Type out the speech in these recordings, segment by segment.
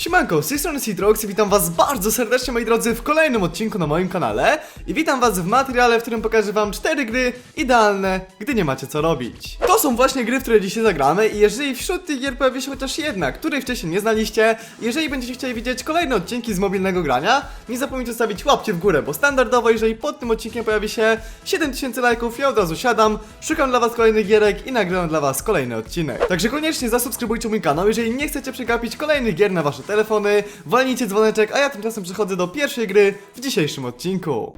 Siemanko, z tej strony Citrox i witam was bardzo serdecznie moi drodzy w kolejnym odcinku na moim kanale i witam was w materiale, w którym pokażę wam cztery gry idealne, gdy nie macie co robić. To są właśnie gry, w które dzisiaj zagramy i jeżeli wśród tych gier pojawi się chociaż jedna, której wcześniej nie znaliście, jeżeli będziecie chcieli widzieć kolejne odcinki z mobilnego grania, nie zapomnijcie zostawić łapcie w górę, bo standardowo jeżeli pod tym odcinkiem pojawi się 7000 lajków, ja od razu siadam, szukam dla was kolejnych gierek i nagrywam dla was kolejny odcinek. Także koniecznie zasubskrybujcie mój kanał, jeżeli nie chcecie przegapić kolejnych gier na wasze telefony, walnijcie dzwoneczek, a ja tymczasem przechodzę do pierwszej gry w dzisiejszym odcinku.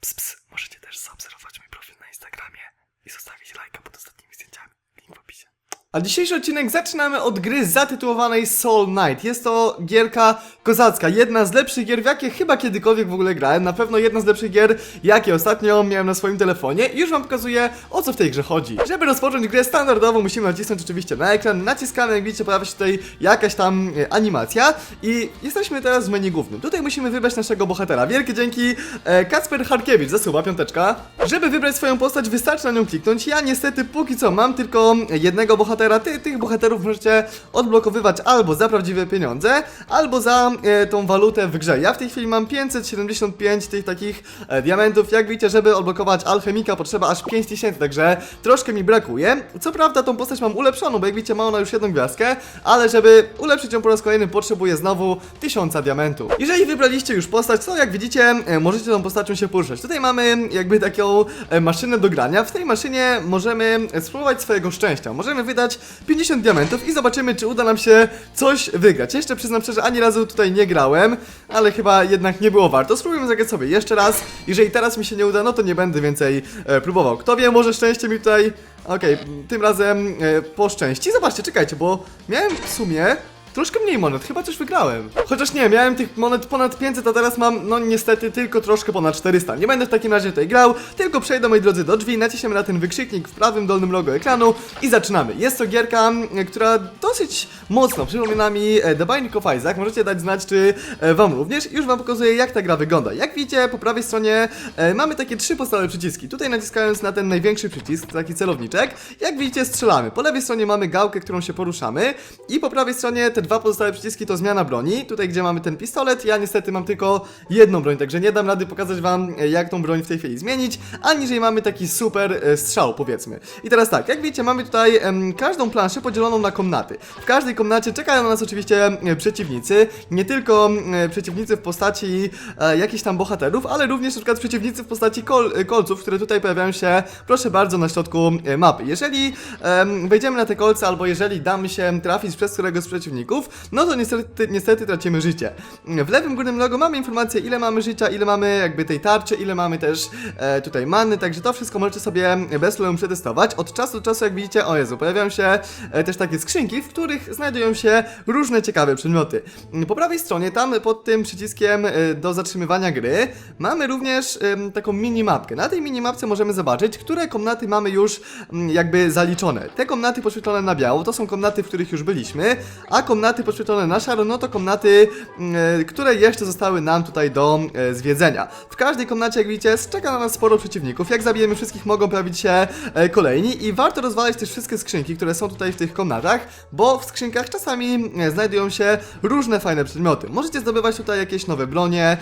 Ps, ps, możecie też zaobserwować mój profil na Instagramie i zostawić lajka pod ostatnimi zdjęciami. Link w opisie. A dzisiejszy odcinek zaczynamy od gry zatytułowanej Soul Knight. Jest to gierka kozacka, jedna z lepszych gier, w jakie chyba kiedykolwiek w ogóle grałem. Na pewno jedna z lepszych gier, jakie ostatnio miałem na swoim telefonie. I już wam pokazuję, o co w tej grze chodzi. Żeby rozpocząć grę standardowo, musimy nacisnąć oczywiście na ekran. Naciskamy, jak widzicie, pojawia się tutaj jakaś tam e, animacja. I jesteśmy teraz w menu głównym. Tutaj musimy wybrać naszego bohatera. Wielkie dzięki e, Kacper Harkiewicz, zasuwa piąteczka. Żeby wybrać swoją postać, wystarczy na nią kliknąć. Ja niestety póki co mam tylko jednego bohatera. Ty, tych bohaterów możecie odblokowywać albo za prawdziwe pieniądze, albo za e, tą walutę w grze. Ja w tej chwili mam 575 tych takich e, diamentów. Jak widzicie, żeby odblokować alchemika potrzeba aż 5000, także troszkę mi brakuje. Co prawda tą postać mam ulepszoną, bo jak widzicie ma ona już jedną gwiazdkę, ale żeby ulepszyć ją po raz kolejny potrzebuję znowu 1000 diamentów. Jeżeli wybraliście już postać, to jak widzicie e, możecie tą postacią się poruszać. Tutaj mamy jakby taką e, maszynę do grania. W tej maszynie możemy e, spróbować swojego szczęścia. Możemy wydać 50 diamentów i zobaczymy, czy uda nam się coś wygrać. Jeszcze przyznam szczerze, ani razu tutaj nie grałem, ale chyba jednak nie było warto. Spróbujemy zagrać sobie jeszcze raz. Jeżeli teraz mi się nie uda, no to nie będę więcej e, próbował. Kto wie, może szczęście mi tutaj... Okej, tym razem e, po szczęści. Zobaczcie, czekajcie, bo miałem w sumie troszkę mniej monet, chyba coś wygrałem. Chociaż nie, miałem tych monet ponad 500, a teraz mam, no niestety, tylko troszkę ponad 400. Nie będę w takim razie tutaj grał, tylko przejdę, moi drodzy, do drzwi, naciśniemy na ten wykrzyknik w prawym dolnym rogu ekranu i zaczynamy. Jest to gierka, m, która dosyć mocno przypomina mi e, The Binding of Isaac. Możecie dać znać, czy e, wam również. Już wam pokazuję, jak ta gra wygląda. Jak widzicie, po prawej stronie e, mamy takie trzy podstawowe przyciski. Tutaj naciskając na ten największy przycisk, taki celowniczek, jak widzicie, strzelamy. Po lewej stronie mamy gałkę, którą się poruszamy i po prawej stronie te dwa pozostałe przyciski to zmiana broni. Tutaj, gdzie mamy ten pistolet, ja niestety mam tylko jedną broń, także nie dam rady pokazać wam, e, jak tą broń w tej chwili zmienić, aniżeli mamy taki super e, strzał, powiedzmy. I teraz tak, jak widzicie, mamy tutaj em, każdą planszę podzieloną na komnaty. W każdej komnacie czekają na nas oczywiście e, przeciwnicy, nie tylko przeciwnicy w postaci e, jakichś tam bohaterów, ale również na przykład przeciwnicy w postaci kol, kolców, które tutaj pojawiają się, proszę bardzo, na środku mapy. Jeżeli em, wejdziemy na te kolce, albo jeżeli damy się trafić przez któregoś z przeciwników, no to niestety, niestety tracimy życie. W lewym górnym logo mamy informację, ile mamy życia, ile mamy jakby tej tarczy, ile mamy też e, tutaj many, także to wszystko możecie sobie bez problemu przetestować. Od czasu do czasu, jak widzicie, o Jezu, pojawiają się e, też takie skrzynki, w których znajdują się różne ciekawe przedmioty. Po prawej stronie, tam pod tym przyciskiem e, do zatrzymywania gry, mamy również em, taką minimapkę. Na tej minimapce możemy zobaczyć, które komnaty mamy już mm, jakby zaliczone. Te komnaty poświetlone na biało to są komnaty, w których już byliśmy, a komnaty poświetlone na szaro, no to komnaty, mm, e, które jeszcze zostały nam tutaj do e, zwiedzenia. W każdej komnacie, jak widzicie, czeka na nas sporo przeciwników. Jak zabijemy wszystkich, mogą pojawić się e, kolejni i warto rozwalać też wszystkie skrzynki, które są tutaj w tych komnatach, bo w skrzynkach czasami znajdują się różne fajne przedmioty. Możecie zdobywać tutaj jakieś nowe bronie,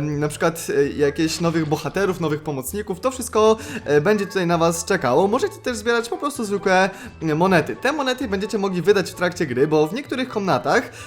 na przykład jakieś nowych bohaterów, nowych pomocników. To wszystko będzie tutaj na Was czekało. Możecie też zbierać po prostu zwykłe monety. Te monety będziecie mogli wydać w trakcie gry, bo w niektórych komnatach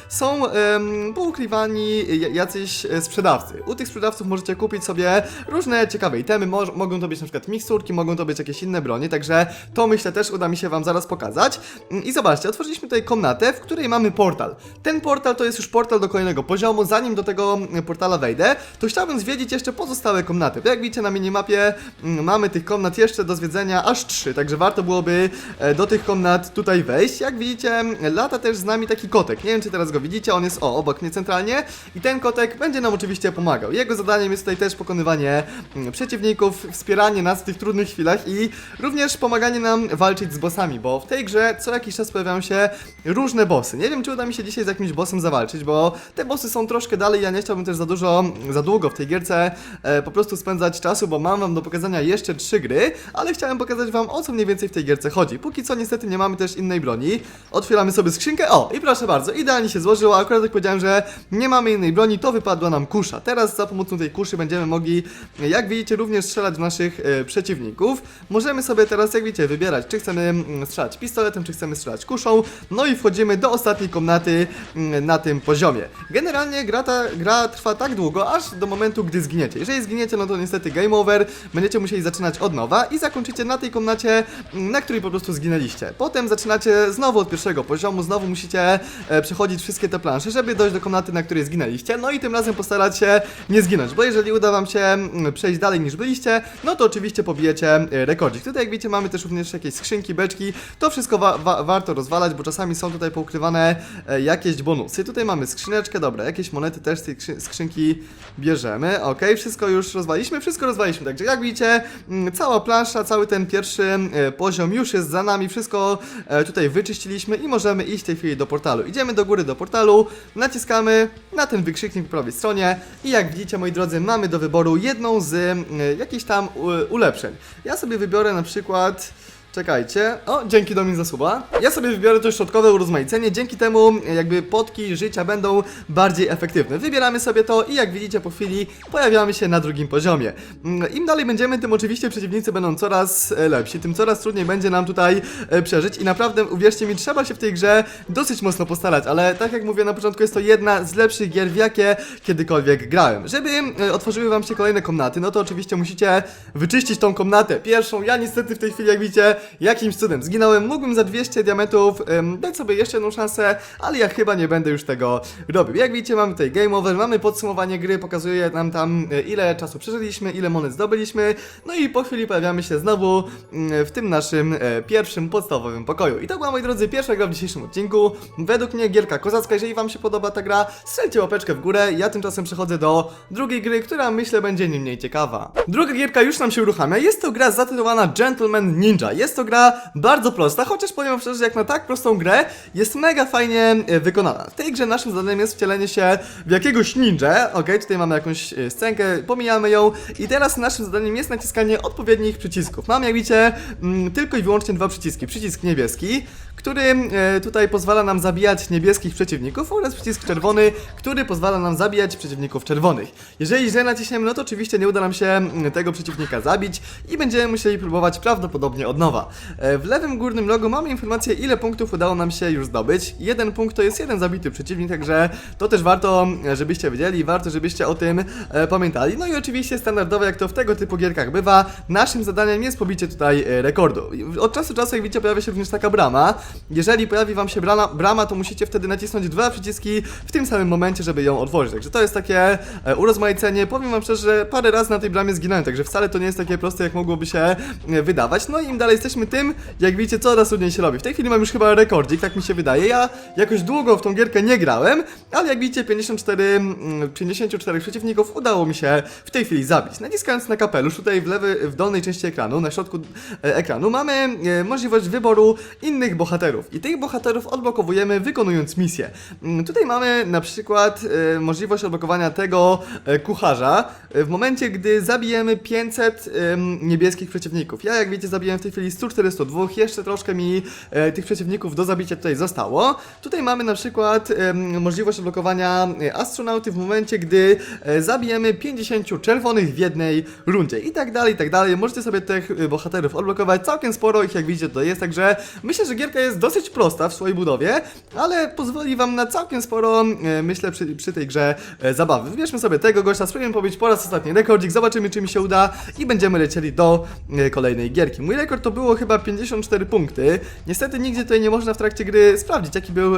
są em, poukrywani j- jacyś e, sprzedawcy. U tych sprzedawców możecie kupić sobie różne ciekawe itemy. Mo- mogą to być na przykład miksturki, mogą to być jakieś inne bronie, także to myślę też uda mi się Wam zaraz pokazać. Mm, I zobaczcie, otworzyliśmy tutaj komnatę, w której mamy portal. Ten portal to jest już portal do kolejnego poziomu. Zanim do tego mm, portala wejdę, to chciałbym zwiedzić jeszcze pozostałe komnaty. Jak widzicie na minimapie mm, mamy tych komnat jeszcze do zwiedzenia aż trzy, także warto byłoby e, do tych komnat tutaj wejść. Jak widzicie, lata też z nami taki kotek. Kotek. Nie wiem, czy teraz go widzicie, on jest o, obok mnie centralnie i ten kotek będzie nam oczywiście pomagał. Jego zadaniem jest tutaj też pokonywanie mm, przeciwników, wspieranie nas w tych trudnych chwilach i również pomaganie nam walczyć z bossami, bo w tej grze co jakiś czas pojawiają się różne bossy. Nie wiem, czy uda mi się dzisiaj z jakimś bossem zawalczyć, bo te bossy są troszkę dalej, ja nie chciałbym też za dużo, za długo w tej gierce e, po prostu spędzać czasu, bo mam wam do pokazania jeszcze trzy gry, ale chciałem pokazać wam o co mniej więcej w tej gierce chodzi. Póki co niestety nie mamy też innej broni. Otwieramy sobie skrzynkę, o i proszę bardzo, idealnie się złożyło, akurat jak powiedziałem, że nie mamy innej broni, to wypadła nam kusza. Teraz za pomocą tej kuszy będziemy mogli, jak widzicie, również strzelać w naszych e, przeciwników. Możemy sobie teraz, jak widzicie, wybierać, czy chcemy mm, strzelać pistoletem, czy chcemy strzelać kuszą, no i wchodzimy do ostatniej komnaty mm, na tym poziomie. Generalnie gra ta gra trwa tak długo, aż do momentu, gdy zginiecie. Jeżeli zginiecie, no to niestety game over, będziecie musieli zaczynać od nowa i zakończycie na tej komnacie, mm, na której po prostu zginęliście. Potem zaczynacie znowu od pierwszego poziomu, znowu musicie przechodzić wszystkie te plansze, żeby dojść do komnaty, na której zginęliście, no i tym razem postarać się nie zginąć, bo jeżeli uda wam się mm, przejść dalej niż byliście, no to oczywiście pobijecie e, rekordzik. Tutaj jak widzicie mamy też również jakieś skrzynki, beczki, to wszystko wa wa warto rozwalać, bo czasami są tutaj poukrywane e, jakieś bonusy. Tutaj mamy skrzyneczkę, dobra, jakieś monety też z tej skrzy- skrzynki bierzemy, ok, wszystko już rozwaliśmy, wszystko rozwaliśmy, także jak widzicie, mm, cała plansza, cały ten pierwszy e, poziom już jest za nami, wszystko e, tutaj wyczyściliśmy i możemy iść w tej chwili do portalu. Idziemy do góry do portalu, naciskamy na ten wykrzyknik po prawej stronie i jak widzicie, moi drodzy, mamy do wyboru jedną z e, jakichś tam u- ulepszeń. Ja sobie wybiorę na przykład... Czekajcie. O, dzięki Domin za suba. Ja sobie wybiorę to środkowe urozmaicenie, dzięki temu e, jakby potki życia będą bardziej efektywne. Wybieramy sobie to i jak widzicie po chwili pojawiamy się na drugim poziomie. Mm, Im dalej będziemy, tym oczywiście przeciwnicy będą coraz e, lepsi, tym coraz trudniej będzie nam tutaj e, przeżyć i naprawdę uwierzcie mi, trzeba się w tej grze dosyć mocno postarać, ale tak jak mówię na początku jest to jedna z lepszych gier w jakie kiedykolwiek grałem. Żeby e, otworzyły wam się kolejne komnaty, no to oczywiście musicie wyczyścić tą komnatę pierwszą. Ja niestety w tej chwili jak widzicie jakimś cudem zginąłem. Mógłbym za 200 diamentów em, dać sobie jeszcze jedną szansę, ale ja chyba nie będę już tego robił. Jak widzicie, mamy tutaj game over, mamy podsumowanie gry, pokazuje nam tam e, ile czasu przeżyliśmy, ile monet zdobyliśmy, no i po chwili pojawiamy się znowu mm, w tym naszym e, pierwszym podstawowym pokoju. I to była, moi drodzy, pierwsza gra w dzisiejszym odcinku. Według mnie gierka kozacka, jeżeli wam się podoba ta gra, strzelcie łapeczkę w górę. Ja tymczasem przechodzę do drugiej gry, która myślę będzie nie mniej ciekawa. Druga gierka już nam się uruchamia. Jest to gra zatytułowana Gentleman Ninja. Jest to gra bardzo prosta, chociaż powiem szczerze, jak na tak prostą grę jest mega fajnie e, wykonana. W tej grze naszym zadaniem jest wcielenie się w jakiegoś ninja. Ok, tutaj mamy jakąś e, scenkę, pomijamy ją. I teraz naszym zadaniem jest naciskanie odpowiednich przycisków. Mamy, jak widzicie, mm, tylko i wyłącznie dwa przyciski. Przycisk niebieski, który e, tutaj pozwala nam zabijać niebieskich przeciwników oraz przycisk czerwony, który pozwala nam zabijać przeciwników czerwonych. Jeżeli źle naciśniemy, no to oczywiście nie uda nam się mm, tego przeciwnika zabić i będziemy musieli próbować prawdopodobnie od nowa. E, W lewym górnym rogu mamy informację, ile punktów udało nam się już zdobyć. Jeden punkt to jest jeden zabity przeciwnik, także to też warto, e, żebyście wiedzieli, warto, żebyście o tym e, pamiętali. No i oczywiście standardowo, jak to w tego typu gierkach bywa, naszym zadaniem jest pobicie tutaj rekordu. Od czasu do czasu, jak widzicie, pojawia się również taka brama. Jeżeli pojawi wam się brama, brama, to musicie wtedy nacisnąć dwa przyciski w tym samym momencie, żeby ją otworzyć. Także to jest takie urozmaicenie. Powiem wam szczerze, że parę razy na tej bramie zginąłem, także wcale to nie jest takie proste, jak mogłoby się wydawać. No i im dalej jesteśmy, tym, jak widzicie, coraz trudniej się robi. W tej chwili mam już chyba rekordzik, tak mi się wydaje. Ja jakoś długo w tą gierkę nie grałem, ale jak widzicie, 54, mm, 54 przeciwników udało mi się w tej chwili zabić. Naciskając na kapelusz, tutaj w lewy, w dolnej części ekranu, na środku e, ekranu, mamy e, możliwość wyboru innych bohaterów. I tych bohaterów odblokowujemy wykonując misję. Mm, Tutaj mamy na przykład e, możliwość odblokowania tego kucharza w momencie, gdy zabijemy 500 em, niebieskich przeciwników. Ja, jak wiecie, zabiłem w tej chwili 142, jeszcze troszkę mi e, tych przeciwników do zabicia tutaj zostało. Tutaj mamy na przykład em, możliwość odblokowania e, astronauty w momencie, gdy e, zabijemy 50 czerwonych w jednej rundzie. I tak dalej, i tak dalej. Możecie sobie tych e, bohaterów odblokować. Całkiem sporo ich, jak widzicie, to jest, także myślę, że gierka jest dosyć prosta w swojej budowie, ale pozwoli wam na całkiem sporo, e, myślę, przy, przy tej grze e, zabawy. Wybierzmy sobie tego gościa, spróbujemy pobić po raz ostatni rekordzik, zobaczymy, czy mi się uda i będziemy lecieli do e, kolejnej gierki. Mój rekord to było chyba 54 punkty. Niestety nigdzie tutaj nie można w trakcie gry sprawdzić, jaki był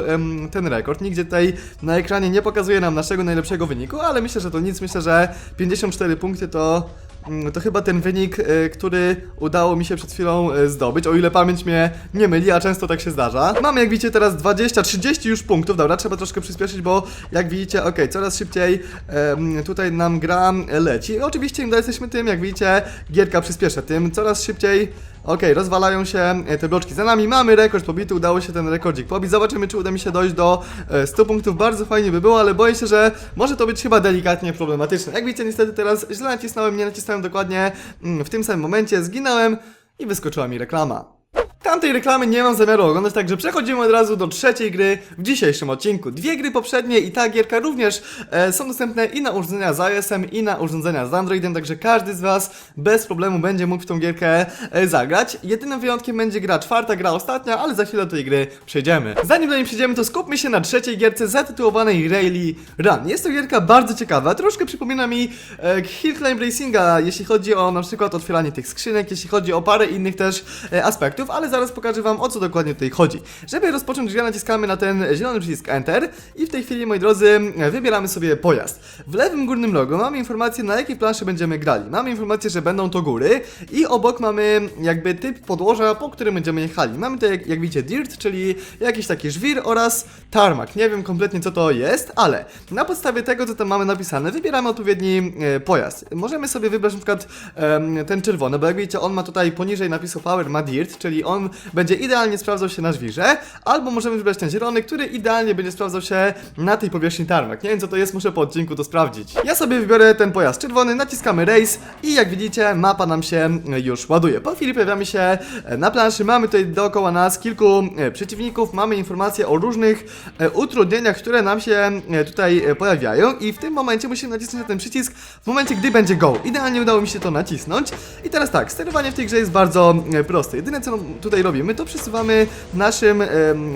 ten rekord. Nigdzie tutaj na ekranie nie pokazuje nam naszego najlepszego wyniku, ale myślę, że to nic. Myślę, że 54 punkty to mm, to chyba ten wynik, e, który udało mi się przed chwilą e, zdobyć, o ile pamięć mnie nie myli, a często tak się zdarza. Mamy jak widzicie teraz 20, 30 już punktów, dobra, trzeba troszkę przyspieszyć, bo jak widzicie, ok, coraz szybciej tutaj nam gra leci. Oczywiście im jesteśmy tym, jak widzicie, gierka przyspiesza tym, coraz szybciej Okej, rozwalają się e, te bloczki. Za nami mamy rekord pobity, udało się ten rekordzik pobić. Zobaczymy, czy uda mi się dojść do e, 100 punktów. Bardzo fajnie by było, ale boję się, że może to być chyba delikatnie problematyczne. Jak widzicie, niestety teraz źle nacisnąłem, nie nacisnąłem dokładnie mm, w tym samym momencie, zginąłem i wyskoczyła mi reklama. Tamtej reklamy nie mam zamiaru oglądać, także przechodzimy od razu do trzeciej gry w dzisiejszym odcinku. Dwie gry poprzednie i ta gierka również e, są dostępne i na urządzenia z iOS-em i na urządzenia z Androidem, także każdy z Was bez problemu będzie mógł w tą gierkę e, zagrać. Jedynym wyjątkiem będzie gra czwarta, gra ostatnia, ale za chwilę do tej gry przejdziemy. Zanim do niej przejdziemy, to skupmy się na trzeciej gierce zatytułowanej Rally Run. Jest to gierka bardzo ciekawa, troszkę przypomina mi e, Hill Climb Racinga, jeśli chodzi o na przykład otwieranie tych skrzynek, jeśli chodzi o parę innych też e, aspektów, ale zaraz pokażę Wam o co dokładnie tutaj chodzi. Żeby rozpocząć grę naciskamy na ten zielony przycisk Enter i w tej chwili, moi drodzy, e, wybieramy sobie pojazd. W lewym górnym logo mamy informację na jakiej planszy będziemy grali. Mamy informację, że będą to góry i obok mamy jakby typ podłoża, po którym będziemy jechali. Mamy tutaj, jak, jak widzicie, dirt, czyli jakiś taki żwir oraz tarmac. Nie wiem kompletnie co to jest, ale na podstawie tego, co tam mamy napisane, wybieramy odpowiedni e, pojazd. Możemy sobie wybrać na przykład em, ten czerwony, bo jak widzicie, on ma tutaj poniżej napisu Power ma dirt, czyli on będzie idealnie sprawdzał się na żwirze, albo możemy wybrać ten zielony, który idealnie będzie sprawdzał się na tej powierzchni tarmac. Nie wiem co to jest, muszę po odcinku to sprawdzić. Ja sobie wybiorę ten pojazd czerwony, naciskamy race i jak widzicie, mapa nam się e, już ładuje. Po chwili pojawiamy się e, na planszy, mamy tutaj dookoła nas kilku e, przeciwników, mamy informacje o różnych utrudnieniach, które nam się tutaj pojawiają i w tym momencie musimy nacisnąć na ten przycisk w momencie, gdy będzie go. Idealnie udało mi się to nacisnąć. I teraz tak, sterowanie w tej grze jest bardzo proste. Jedyne co tutaj robimy, to przesuwamy naszym em,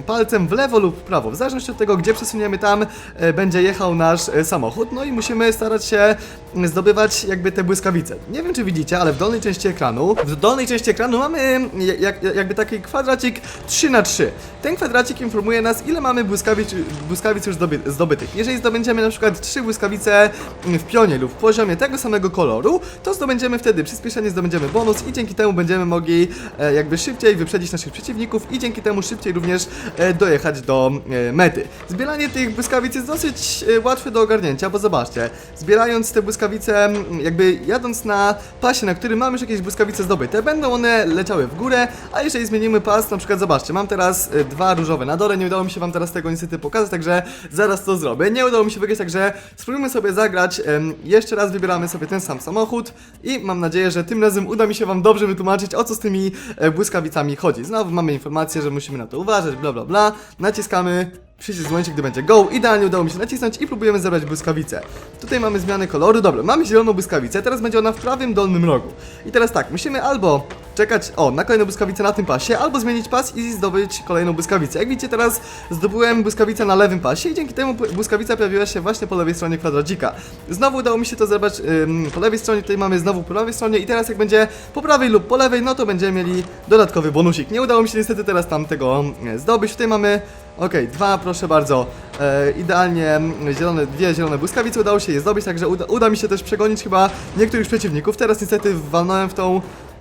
palcem w lewo lub w prawo. W zależności od tego, gdzie przesuniemy tam, e, będzie jechał nasz e, samochód. No i musimy starać się zdobywać jakby te błyskawice. Nie wiem, czy widzicie, ale w dolnej części ekranu, w dolnej części ekranu mamy jak, jak, jakby taki kwadracik 3 na 3 Ten kwadracik informuje nas, ile mamy błyskawic, błyskawic już zdoby, zdobytych. Jeżeli zdobędziemy na przykład 3 błyskawice w pionie lub w poziomie tego samego koloru, to zdobędziemy wtedy przyspieszenie, zdobędziemy bonus i dzięki temu będziemy mogli e, jakby szybciej wyprzedzić naszych przeciwników i dzięki temu szybciej również e, dojechać do e, mety. Zbieranie tych błyskawic jest dosyć e, łatwe do ogarnięcia, bo zobaczcie, zbierając te błyskawice, jakby jadąc na pasie, na którym mamy już jakieś błyskawice zdobyte, będą one leciały w górę, a jeżeli zmienimy pas, na przykład zobaczcie, mam teraz dwa różowe na dole, nie udało mi się wam teraz tego niestety pokazać, także zaraz to zrobię. Nie udało mi się wygrać, także spróbujmy sobie zagrać. jeszcze raz wybieramy sobie ten sam samochód i mam nadzieję, że tym razem uda mi się wam dobrze wytłumaczyć, o co z tymi błyskawicami chodzi. Znowu mamy informację, że musimy na to uważać, bla bla bla. Naciskamy przycisk w momencie, gdy będzie go. Idealnie udało mi się nacisnąć i próbujemy zebrać błyskawicę. Tutaj mamy zmianę koloru. Dobra, mamy zieloną błyskawicę, teraz będzie ona w prawym dolnym rogu. I teraz tak, musimy albo czekać, o, na kolejną błyskawicę na tym pasie, albo zmienić pas i zdobyć kolejną błyskawicę. Jak widzicie, teraz zdobyłem błyskawicę na lewym pasie i dzięki temu błyskawica pojawiła się właśnie po lewej stronie kwadracika. Znowu udało mi się to zebrać ym, po lewej stronie, tutaj mamy znowu po lewej stronie i teraz jak będzie po prawej lub po lewej, no to będziemy mieli dodatkowy bonusik. Nie udało mi się niestety teraz tam tego zdobyć. Tutaj mamy Okej, dwa, proszę bardzo. E, idealnie mm, zielone, dwie zielone błyskawice udało się je zdobyć, także uda, uda mi się też przegonić chyba niektórych przeciwników. Teraz niestety walnąłem w tą.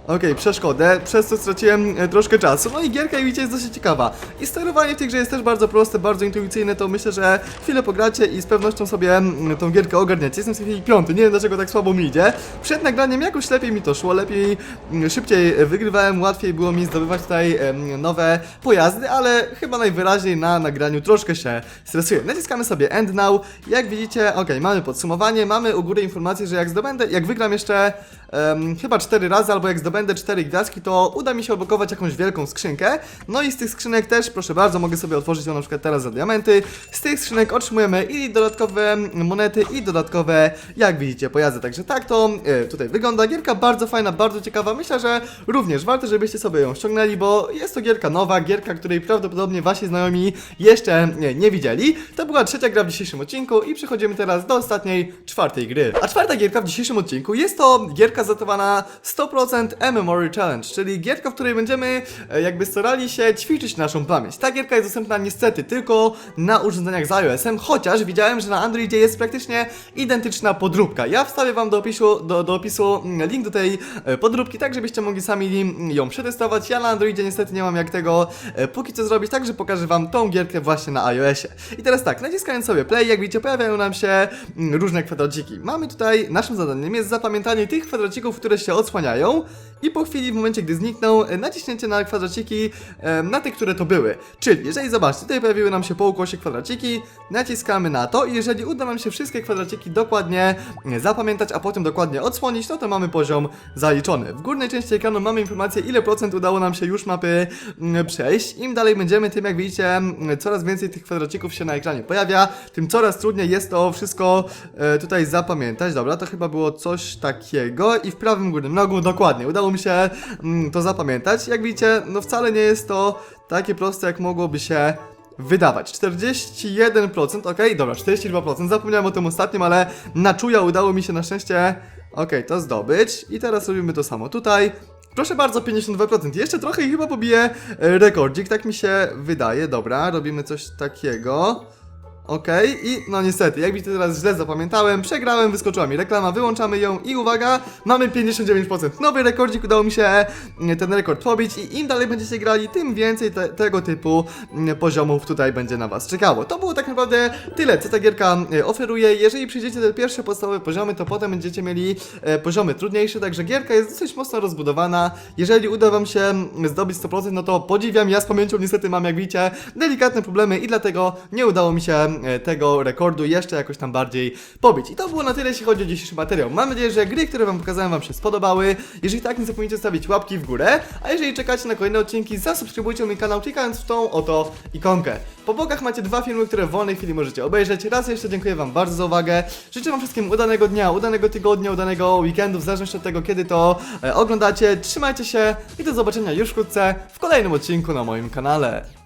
Okej, przeszkodę, przez co straciłem e, troszkę czasu. No i gierka, jak widzicie, jest dosyć ciekawa. I sterowanie w tej grze jest też bardzo proste, bardzo intuicyjne, to myślę, że chwilę pogracie i z pewnością sobie mm, tą gierkę ogarniacie. Jestem w tej chwili piąty, nie wiem dlaczego tak słabo mi idzie. Przed nagraniem jakoś lepiej mi to szło, lepiej, mm, szybciej wygrywałem, łatwiej było mi zdobywać tutaj nowe pojazdy, ale chyba najwyraźniej na nagraniu troszkę się stresuję. Naciskamy sobie End Now. Jak widzicie, ok, mamy podsumowanie, mamy u góry informację, że jak zdobędę, jak wygram jeszcze em, chyba 4 razy, albo jak zdobędę 4 gwiazdki, to uda mi się odblokować jakąś wielką skrzynkę. No i z tych skrzynek też, proszę bardzo, mogę sobie otworzyć ją na przykład teraz za diamenty. Z tych skrzynek otrzymujemy i dodatkowe monety, i dodatkowe, jak widzicie, pojazdy. Także tak to e, tutaj wygląda. Gierka bardzo fajna, bardzo ciekawa. Myślę, że również warto, żebyście sobie ją ściągnęli, bo jest to gierka nowa, gierka, której prawdopodobnie wasi znajomi jeszcze nie, nie widzieli. To była trzecia gra w dzisiejszym odcinku i przechodzimy teraz do ostatniej, czwartej gry. A czwarta gierka w dzisiejszym odcinku jest to gierka gierka zatowana 100% Memory Challenge, czyli gierka, w której będziemy e, jakby starali się ćwiczyć naszą pamięć. Ta gierka jest dostępna niestety tylko na urządzeniach z iOS-em, chociaż widziałem, że na Androidzie jest praktycznie identyczna podróbka. Ja wstawię wam do opisu, do, do opisu mm, link do tej e, podróbki, tak żebyście mogli sami ją przetestować. Ja na Androidzie niestety nie mam jak tego e, póki co zrobić, także pokażę wam tą gierkę właśnie na iOSie. I teraz tak, naciskając sobie play, jak widzicie, pojawiają nam się mm, różne kwadraciki. Mamy tutaj, naszym zadaniem jest zapamiętanie tych kwadracików, które się odsłaniają i po chwili, w momencie gdy znikną, e, naciśnięcie na kwadraciki e, na te, które to były. Czyli, jeżeli zobaczcie, tutaj pojawiły nam się po ukłosie kwadraciki, naciskamy na to i jeżeli uda nam się wszystkie kwadraciki dokładnie e, zapamiętać, a potem dokładnie odsłonić, no to mamy poziom zaliczony. W górnej części ekranu mamy informację, ile procent udało nam się już mapy przejść. Im dalej będziemy, tym jak widzicie, coraz więcej tych kwadracików się na ekranie pojawia, tym coraz trudniej jest to wszystko tutaj zapamiętać. Dobra, to chyba było coś takiego i w prawym górnym rogu dokładnie, udało mi się mm, to zapamiętać. Jak widzicie, no wcale nie jest to takie proste, jak mogłoby się wydawać. 41%, ok, dobra, 42%, zapomniałem o tym ostatnim, ale na czuja udało mi się na szczęście, ok, to zdobyć. I teraz robimy to samo tutaj. Proszę bardzo, 52%. Jeszcze trochę i chyba pobiję e, rekordzik, tak mi się wydaje. Dobra, robimy coś takiego. Okej, i no niestety, jak widzicie teraz źle zapamiętałem, przegrałem, wyskoczyła mi reklama, wyłączamy ją i uwaga, mamy 59%. Nowy rekordzik, udało mi się mm, ten rekord pobić i im dalej będziecie grali, tym więcej te, tego typu mm, poziomów tutaj będzie na was czekało. To było tak naprawdę tyle, co ta gierka e, oferuje. Jeżeli przyjdziecie te pierwsze podstawowe poziomy, to potem będziecie mieli e, poziomy trudniejsze, także gierka jest dosyć mocno rozbudowana. Jeżeli uda wam się mm, zdobyć 100%, no to podziwiam, ja z pamięcią niestety mam, jak widzicie, delikatne problemy i dlatego nie udało mi się tego rekordu jeszcze jakoś tam bardziej pobić. I to było na tyle, jeśli chodzi o dzisiejszy materiał. Mam nadzieję, że gry, które wam pokazałem, wam się spodobały. Jeżeli tak, nie zapomnijcie stawić łapki w górę, a jeżeli czekacie na kolejne odcinki, zasubskrybujcie mój kanał klikając w tą oto ikonkę. Po bokach macie dwa filmy, które w wolnej chwili możecie obejrzeć. Raz jeszcze dziękuję wam bardzo za uwagę. Życzę wam wszystkim udanego dnia, udanego tygodnia, udanego weekendu, w zależności od tego, kiedy to e, oglądacie. Trzymajcie się i do zobaczenia już wkrótce w kolejnym odcinku na moim kanale.